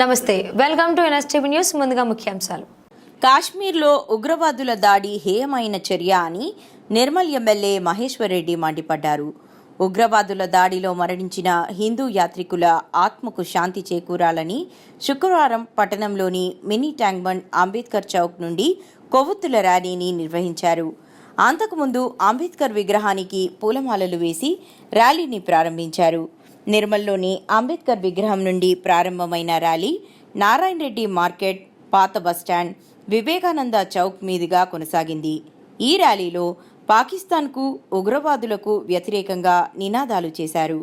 నమస్తే welcome to NSTV news ముందుగా ముఖ్యాంశాలు. కాశ్మీర్లో ఉగ్రవాదుల దాడి హేయమైన చర్య అని నిర్మల్ ఎమ్మెల్యే మహేశ్వరరెడ్డి మండిపడ్డారు. ఉగ్రవాదుల దాడిలో మరణించిన హిందూ యాత్రికుల ఆత్మకు శాంతి చేకూరాలని శుక్రవారం పట్టణంలోని mini tank bund Ambedkar Chowk నుండి కొవ్వొత్తుల ర్యాలీని నిర్వహించారు. అంతకుముందు అంబేద్కర్ విగ్రహానికి పూలమాలలు వేసి ర్యాలీని ప్రారంభించారు. నిర్మల్లోని అంబేద్కర్ విగ్రహం నుండి ప్రారంభమైన ర్యాలీ నారాయణ రెడ్డి మార్కెట్ పాత బస్టాండ్ వివేకానంద చౌక్ మీదుగా కొనసాగింది. ఈ ర్యాలీలో పాకిస్తాన్కు ఉగ్రవాదులకు వ్యతిరేకంగా నినాదాలు చేశారు.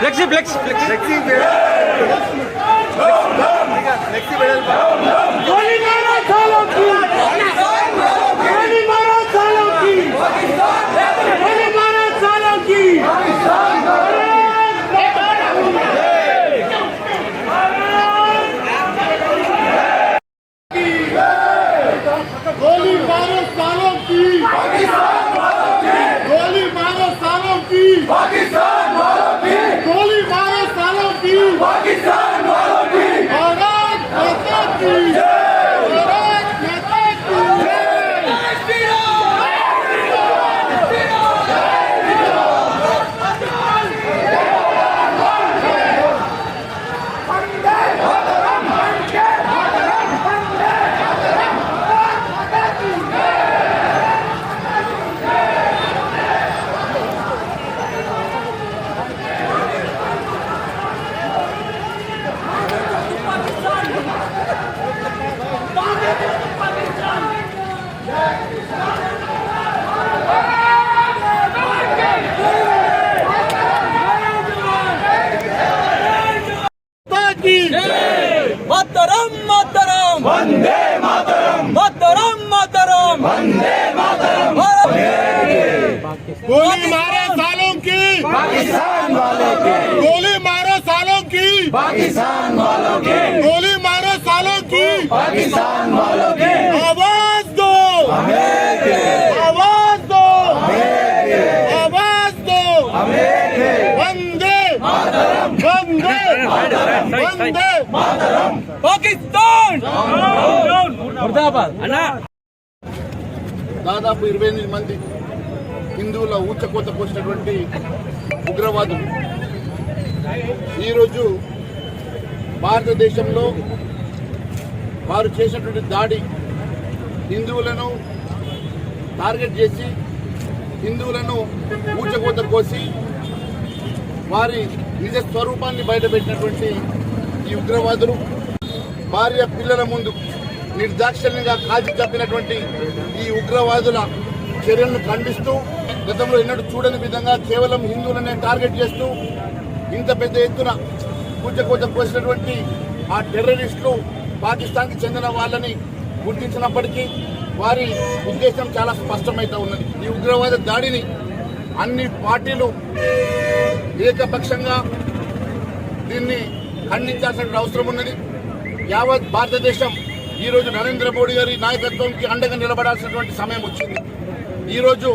ఫ్లెక్సీ ఫ్లెక్సీ ఫ్లెక్సీ गोली गोली मारो सालों की पाकिस्तान वालों की गोली मारो सालों की पाकिस्तान वालों की गोली मारो सालों की पाकिस्तान वालों की आवाज दो आवाज दो आवाज दो वंदे वंदे वंदे పాకిస్తాన్ ముర్దాబాద్ అన్నా దాదాపు ఇరవై ఎనిమిది మంది హిందువుల ఊచకోత పోసినటువంటి ఉగ్రవాదులు. ఈరోజు భారతదేశంలో వారు చేసినటువంటి దాడి హిందువులను టార్గెట్ చేసి హిందువులను ఊచకోత కోసి వారి నిజ స్వరూపాన్ని బయటపెట్టినటువంటి ఈ ఉగ్రవాదులు భార్య పిల్లల ముందు నిర్దాక్షిణ్యంగా కాల్చి తప్పినటువంటి ఈ ఉగ్రవాదుల చర్యలను ఖండిస్తూ గతంలో ఎన్నడూ చూడని విధంగా కేవలం హిందువులనే టార్గెట్ చేస్తూ ఇంత పెద్ద ఎత్తున కూచకోత పోసినటువంటి ఆ టెర్రరిస్టులు పాకిస్తాన్కి చెందిన వాళ్ళని గుర్తించినప్పటికీ వారి ఉద్దేశం చాలా స్పష్టమైతే ఉన్నది. ఈ ఉగ్రవాద దాడిని అన్ని పార్టీలు ఏకపక్షంగా దీన్ని ఖండించాల్సిన అవసరం ఉన్నది. యావత్ భారతదేశం ఈరోజు నరేంద్ర మోడీ గారి నాయకత్వంకి అండగా నిలబడాల్సినటువంటి సమయం వచ్చింది. ఈరోజు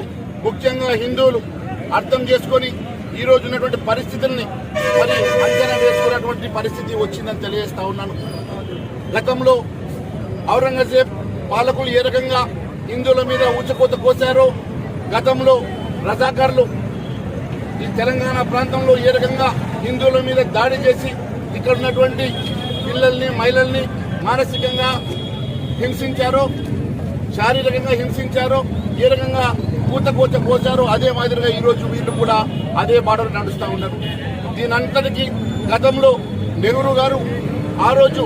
ముఖ్యంగా హిందువులు అర్థం చేసుకొని ఈ రోజు ఉన్నటువంటి పరిస్థితుల్ని మరి అంచనా వేసుకున్నటువంటి పరిస్థితి వచ్చిందని తెలియజేస్తా ఉన్నాను. గతంలో ఔరంగజేబ్ పాలకులు ఏ రకంగా హిందువుల మీద ఊచకోత కోశారో గతంలో రజాకారులు ఈ తెలంగాణ ప్రాంతంలో ఏ రకంగా హిందువుల మీద దాడి చేసి ఇక్కడ ఉన్నటువంటి పిల్లల్ని మహిళల్ని మానసికంగా హింసించారో శారీరకంగా హింసించారో ఏ రకంగా కూతకోత కోచారు అదే మాదిరిగా ఈరోజు వీళ్ళు కూడా అదే మాటలు నడుస్తూ ఉన్నారు. దీనంతటికీ గతంలో నెహ్రూ గారు ఆ రోజు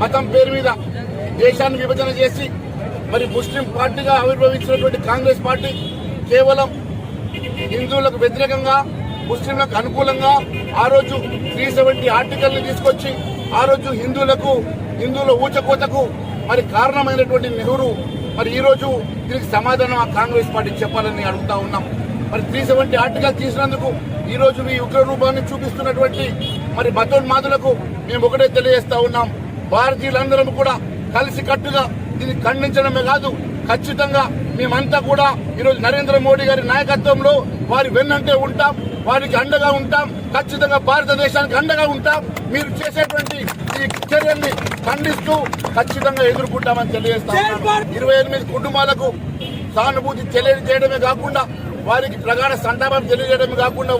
మతం పేరు మీద దేశాన్ని విభజన చేసి మరి ముస్లిం పార్టీగా ఆవిర్భవించినటువంటి కాంగ్రెస్ పార్టీ కేవలం హిందువులకు వ్యతిరేకంగా ముస్లింలకు అనుకూలంగా ఆ రోజు త్రీ సెవెంటీ ఆర్టికల్ని తీసుకొచ్చి ఆ రోజు హిందువులకు హిందువుల ఊచకోతకు మరి కారణమైనటువంటి నెహ్రూ మరి ఈరోజు దీనికి సమాధానం ఆ కాంగ్రెస్ పార్టీ చెప్పాలని అడుగుతా ఉన్నాం. మరి త్రీ సెవెంటీ ఆర్టికల్ తీసినందుకు ఈరోజు మీ ఉగ్ర రూపాన్ని చూపిస్తున్నటువంటి మరి మతోన్మాదులకు మేము ఒకటే తెలియజేస్తా ఉన్నాం. భారతీయులందరం కూడా కలిసి కట్టుగా దీన్ని ఖండించడమే కాదు ఖచ్చితంగా మేమంతా కూడా ఈరోజు నరేంద్ర మోడీ గారి నాయకత్వంలో వారి వెన్నంటే ఉంటాం వారికి అండగా ఉంటాం ఖచ్చితంగా భారతదేశానికి అండగా ఉంటాం. మీరు చేసేటువంటి ఈ చర్యల్ని ఖండిస్తూ ఖచ్చితంగా ఎదుర్కొంటామని తెలియజేస్తాం ఇరవై ఎనిమిది కుటుంబాలకు సానుభూతి తెలియజేయడమే కాకుండా వారికి ప్రగాఢ సంతాపం తెలియజేయడమే కాకుండా